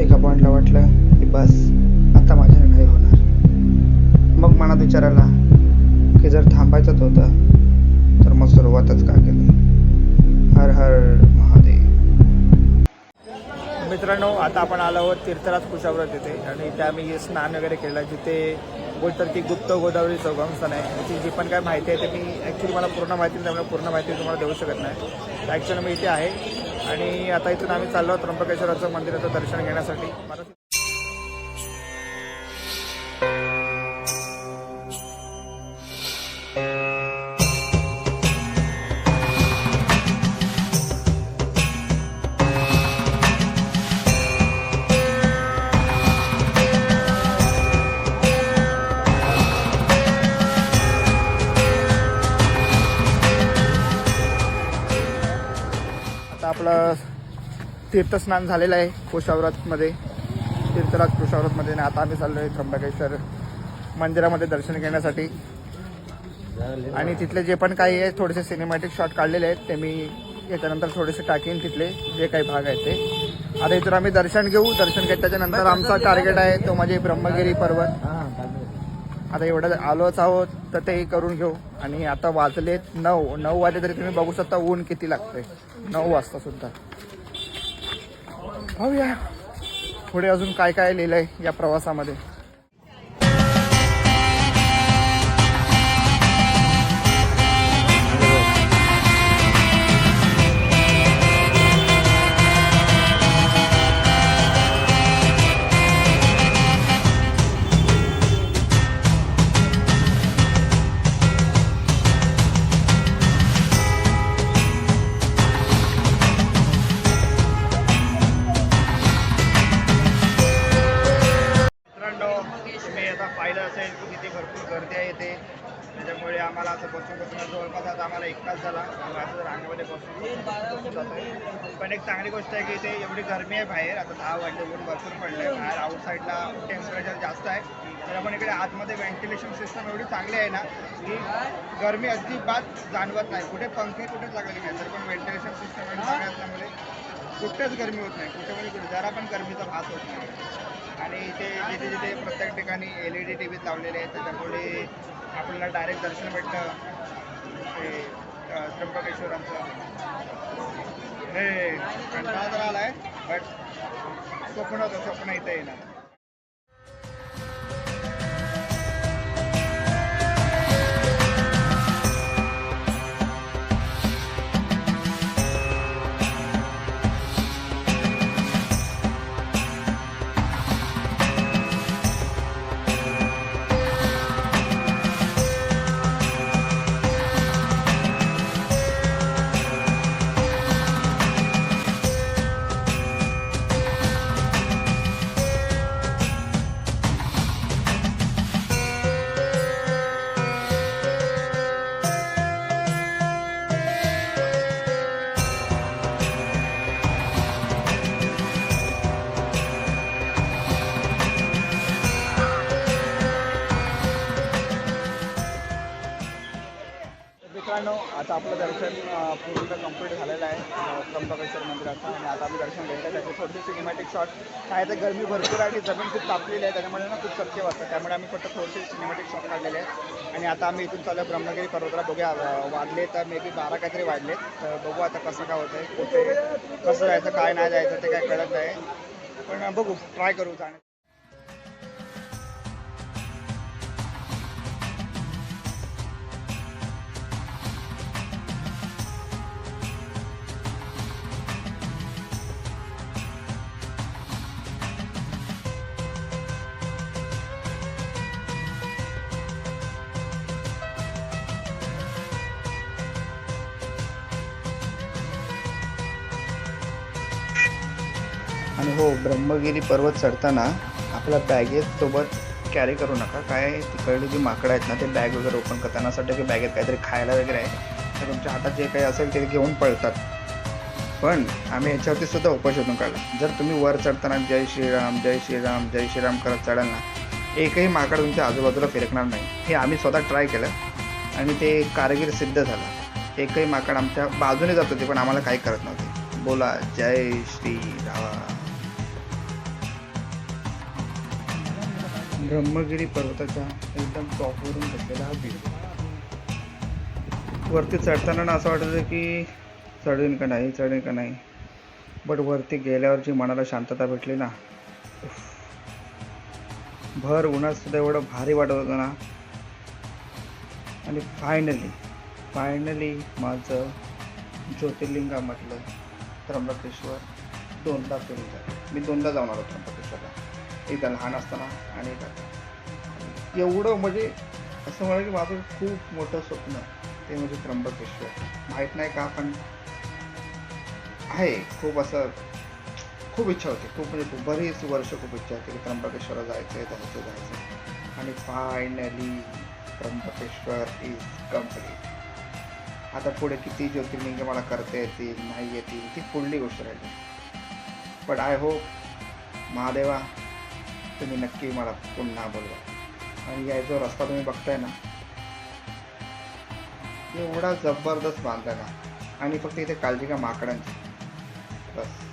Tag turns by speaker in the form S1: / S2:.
S1: एका पॉईंटला वाटलं की बस आता माझ्याने नाही होणार. मग मनात विचार आला की जर थांबायचंच होतं तर मग सुरुवातच का केली? हर हर महादेव. मित्रांनो आता आपण आलो आहोत तीर्थराज कुशाव्रत येथे आणि त्या मी स्नान वगैरे केलं जिथे बोलतात की गुप्त गोदावरी संगमस्थान आहे. त्याची जी पण काय माहिती आहे ते मी ॲक्च्युली मला पूर्ण माहिती त्यामुळे पूर्ण माहिती तुम्हाला देऊ शकत नाही. ॲक्च्युली मी इथे आहे. आणि आता इथून आम्ही चाललो त्र्यंबकेश्वराचं मंदिराचं दर्शन घेण्यासाठी. मला तीर्थस्नान झालेलं आहे कुशाव्रतमध्ये तीर्थराज कुशाव्रतमध्ये. आणि आता आम्ही चाललो आहे त्र्यंबकेश्वर मंदिरामध्ये दर्शन घेण्यासाठी. आणि तिथले जे पण काही आहे थोडेसे सिनेमॅटिक शॉट काढलेले आहेत ते मी याच्यानंतर थोडेसे टाकीन तिथले जे काही भाग आहेत ते. आता इथून आम्ही दर्शन घेऊ. दर्शन घेतल्याच्या नंतर आमचा टार्गेट आहे तो म्हणजे ब्रह्मगिरी पर्वत. आता एवढं आलोच आहोत तर ते करून घेऊ. आणि आता वाजलेत नऊ. नऊ वाजले तरी तुम्ही बघू शकता ऊन किती लागतंय. नऊ वाजता सुद्धा. पाहूया. पुढे अजून काय काय लिहिलंय या प्रवासामध्ये? येते आहे त्याच्यामुळे आम्हाला असं बसून बसून जवळपास आता आम्हाला एक तास झाला. आम्ही असं रांगेमध्ये बसून पण एक चांगली गोष्ट आहे की इथे एवढी गरमी आहे बाहेर. आता दहा वाजले ऊन भरपूर पडलं आहे बाहेर आउटसाईडला टेम्परेचर जास्त आहे. तर आपण इकडे आतमध्ये व्हेंटिलेशन सिस्टम एवढी चांगली आहे ना की गरमी अजिबात जाणवत नाही. कुठे पंखे कुठेच लागले नाही. तर पण व्हेंटिलेशन सिस्टम एवढी चांगली असल्यामुळे कुठेच गरमी होत नाही. कुठे म्हणजे कुठे जरा पण गरमीचा भास होत नाही. आणि इथे जिथे जिथे प्रत्येक ठिकाणी एल ई डी टी व्हीज लावलेले आहेत त्याच्यामुळे आपल्याला डायरेक्ट दर्शन भेटतं. ते त्र्यंबकेश्वरांचं. हे कंटाळा तर आला आहे बट स्वप्न होतं स्वप्न इथे येणार. मित्रांनो आता आपलं दर्शन पूर्ण कंप्लीट झालेलं आहे. त्र्यंबकेश्वर मंदिराचं. आणि आता आम्ही दर्शन घेतलं त्याचे थोडीशी सिनेमॅटिक शॉट काय तर गरमी भरपूर आहे आणि जमीन खूप तापलेली आहे. त्याच्यामुळे ना खूप चटके वाटतं. त्यामुळे आम्ही फक्त थोडेसे सिनेमॅटिक शॉट काढलेले आहेत आणि आता आम्ही इथून चालू ब्रह्मगिरी पर्वताला. बघूया वाढले तर मे बी बारा काहीतरी वाढले. तर बघू आता कसं काय होतं आहे कुठे कसं जायचं काय नाही जायचं ते काय कळत नाही. पण बघू ट्राय करू जाणे आणि हो ब्रह्मगिरी पर्वत चढताना आपल्या बॅगेत सोबत कॅरी करू नका. काय तिकडली जी माकडं आहेत ना ते बॅग वगैरे ओपन करताना असं वाटतं की बॅगेत काहीतरी खायला वगैरे आहे. तर तुमच्या हातात जे काही असेल ते घेऊन पळतात. पण आम्ही याच्यावरती सुद्धा उपाय शोधून काढला. जर तुम्ही वर चढताना जय श्रीराम जय श्रीराम जय श्रीराम करत चढाल ना एकही माकड तुमच्या आजूबाजूला फिरकणार नाही. हे आम्ही स्वतः ट्राय केलं आणि ते कारगिर सिद्ध झालं. एकही माकड आमच्या बाजूने जात होते पण आम्हाला काही करत नव्हते. बोला जय श्री ब्रह्मगिरी पर्वताच्या एकदम टॉपवरून घेतलेला हा व्ह्यू वरती चढताना ना असं वाटत होतं की चढेन का नाही चढेन का नाही. बट वरती गेल्यावर जी मनाला शांतता भेटली ना. भर उन्हात सुद्धा एवढं भारी वाटत होतं ना. आणि फायनली फायनली माझं ज्योतिर्लिंगामधलं त्र्यंबकेश्वर दोनदा फिरून मी दोनदा जाणार होतो त्र्यंबकेश्वरला. एकदा लहान असताना आणि एकदा. एवढं म्हणजे असं म्हणा की माझं खूप मोठं स्वप्न ते म्हणजे त्र्यंबकेश्वर. माहीत नाही का पण आहे. खूप असं खूप इच्छा होती. खूप म्हणजे खूप बरीच वर्ष खूप इच्छा होती की त्र्यंबकेश्वरला जायचं आहे जायचं जायचं आणि फायनली त्र्यंबकेश्वर इज कंप्लीट आता पुढे किती ज्योतिर्लिंग मला करता येतील नाही येतील ती पुढली गोष्ट राहिली. पण आय होप महादेवा तुम्ही नक्की मला पुन्हा बोलवा. आणि या जो रस्ता तुम्ही बघताय ना एवढा जबरदस्त बांधला ना आणि फक्त इथे काळजी का माकडांची. बस.